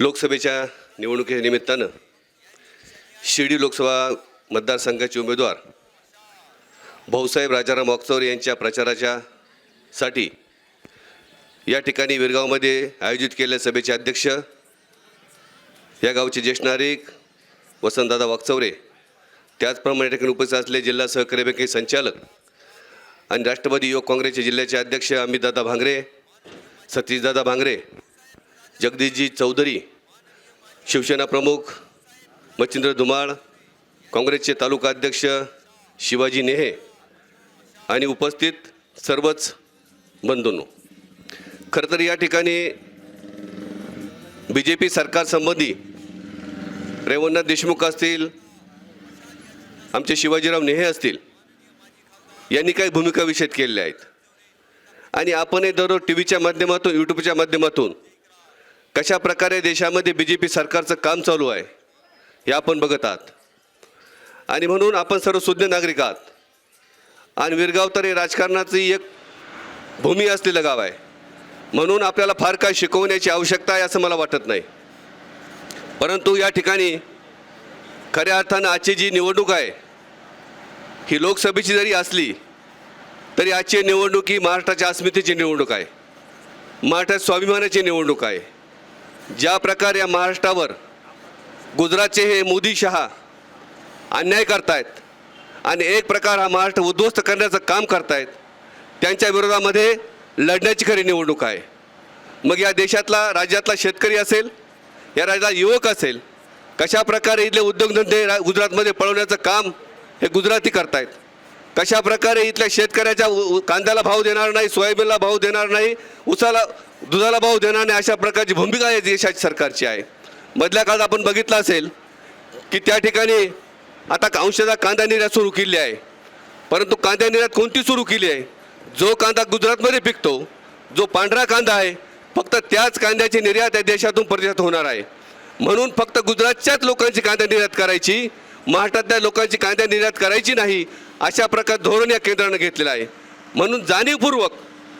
लोकसभेच्या निवडणुकीनिमित्तानं शिर्डी लोकसभा मतदारसंघाचे उमेदवार भाऊसाहेब राजाराम वागचौर यांच्या प्रचाराच्या साठी या ठिकाणी विरगावमध्ये आयोजित केलेल्या सभेचे अध्यक्ष या गावचे ज्येष्ठ नागरिक वसंतदादा वाकचौरे त्याचप्रमाणे या ठिकाणी उपस्थित असलेले जिल्हा सहकारी बँकेचे संचालक आणि राष्ट्रवादी युवक काँग्रेसचे जिल्ह्याचे अध्यक्ष अमितदादा भांगरे सतीशदादा भांगरे जगदीशजी चौधरी शिवसेना प्रमुख मच्छिंद्र धुमाळ काँग्रेसचे तालुका अध्यक्ष शिवाजी नेहे आणि उपस्थित सर्वच बंधूंनो. खरं तर या ठिकाणी B J P सरकारसंबंधी Revannath Deshmukh असतील आमचे शिवाजीराव नेहे असतील यांनी काही भूमिका विषद केलेल्या आहेत. आणि आपण हे दररोज टी व्हीच्या माध्यमातून यूट्यूबच्या माध्यमातून कशा प्रकारे देशामध्ये बी जे पी सरकारचं काम चालू आहे हे आपण बघत आहात. आणि म्हणून आपण सर्व सुज्ञ नागरिक आहात. आणि विरगाव तर हे राजकारणाची एक भूमी असलेलं गाव आहे. म्हणून आपल्याला फार काय शिकवण्याची आवश्यकता आहे असं मला वाटत नाही. परंतु या ठिकाणी खऱ्या अर्थानं आजची जी निवडणूक आहे ही लोकसभेची जरी असली तरी आजची निवडणूक ही महाराष्ट्राच्या अस्मितेची निवडणूक आहे. महाराष्ट्रात स्वाभिमानाची निवडणूक आहे. ज्या प्रकारे या महाराष्ट्रावर गुजरातचे हे मोदी शहा अन्याय करतायत आणि एक प्रकार हा महाराष्ट्र उद्ध्वस्त करण्याचं काम करतायत त्यांच्या विरोधामध्ये लढण्याची खरी निवडणूक आहे. मग या देशातला राज्यातला शेतकरी असेल या राज्यातला युवक असेल कशा प्रकारे इथले उद्योगधंदे रा- गुजरातमध्ये पळवण्याचं काम हे गुजराती करतायत? कशा प्रकारे इथल्या शेतकऱ्याच्या उ- कांद्याला भाव देणार नाही सोयाबीनला भाव देणार नाही उसाला दुधाला भाव देणार नाही अशा प्रकारची भूमिका या देशाची सरकारची आहे. मधल्या काळात आपण बघितलं असेल की त्या ठिकाणी आता अंशतः कांदा निर्यात सुरू केली आहे. परंतु कांदा निर्यात कोणती सुरू केली आहे? जो कांदा गुजरातमध्ये पिकतो जो पांढरा कांदा आहे फक्त त्याच कांद्याची निर्यात या देशातून परदेशात होणार आहे. म्हणून फक्त गुजरातच्याच लोकांची कांदा निर्यात करायची महाराष्ट्रातल्या लोकांची कांदा निर्यात करायची नाही अशा प्रकार धोरण या केंद्रानं घेतलेलं आहे. म्हणून जाणीवपूर्वक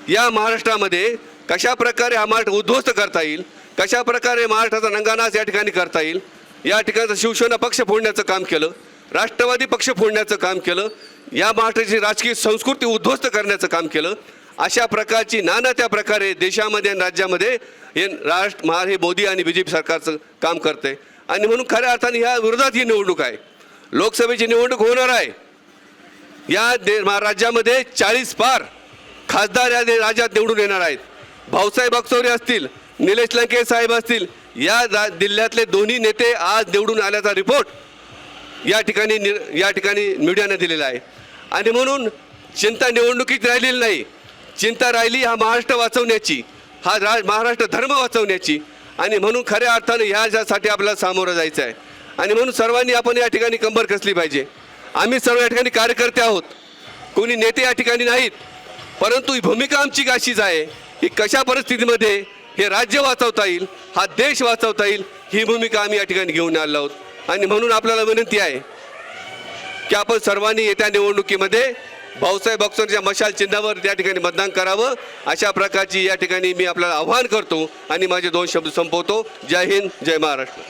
या महाराष्ट्रामध्ये कशा प्रकारे हा महाराष्ट्र उद्ध्वस्त करता येईल? कशा प्रकारे महाराष्ट्राचा नंगानाच या ठिकाणी करता येईल? या ठिकाणी शिवसेना पक्ष फोडण्याचं काम केलं राष्ट्रवादी पक्ष फोडण्याचं काम केलं या महाराष्ट्राची राजकीय संस्कृती उद्ध्वस्त करण्याचं काम केलं अशा प्रकारची नाना त्या प्रकारे देशामध्ये आणि राज्यामध्ये हे राष्ट्र महा हे मोदी आणि बी जे पी सरकारचं काम करते आणि म्हणून खऱ्या अर्थाने ह्या विरोधात ही निवडणूक आहे. लोकसभेची निवडणूक होणार आहे. या दे मा- राज्यामध्ये चाळीस पार खासदार या राज्यात निवडून येणार आहेत. भाऊसाहेब अक्सोरे असतील निलेश लंके साहेब असतील या रा- जिल्ह्यातले दोन्ही नेते आज निवडून आल्याचा रिपोर्ट या ठिकाणी नि या ठिकाणी मीडियाने दिलेला आहे. आणि म्हणून चिंता निवडणुकीत राहिलेली नाही. चिंता राहिली हा महाराष्ट्र वाचवण्याची हा रा महाराष्ट्र धर्म वाचवण्याची. आणि म्हणून खऱ्या अर्थाने ह्यासाठी आपल्याला सामोरं जायचं आहे. आणि म्हणून सर्वांनी आपण या ठिकाणी कंबर कसली पाहिजे. आम्ही सर्व या ठिकाणी कार्यकर्ते आहोत. कोणी नेते या ठिकाणी नाहीत. परंतु ही भूमिका आमची अशीच आहे की कशा परिस्थितीमध्ये हे राज्य वाचवता येईल हा देश वाचवता येईल ही भूमिका आम्ही या ठिकाणी घेऊन आलो आहोत. आणि म्हणून आपल्याला विनंती आहे की आपण सर्वांनी येत्या निवडणुकीमध्ये भाऊसाहेब बक्सरच्या मशाल चिन्हावर त्या ठिकाणी मतदान करावं. अशा प्रकारची या ठिकाणी मी आपल्याला आव्हान करतो आणि माझे दोन शब्द संपवतो. जय हिंद जय महाराष्ट्र.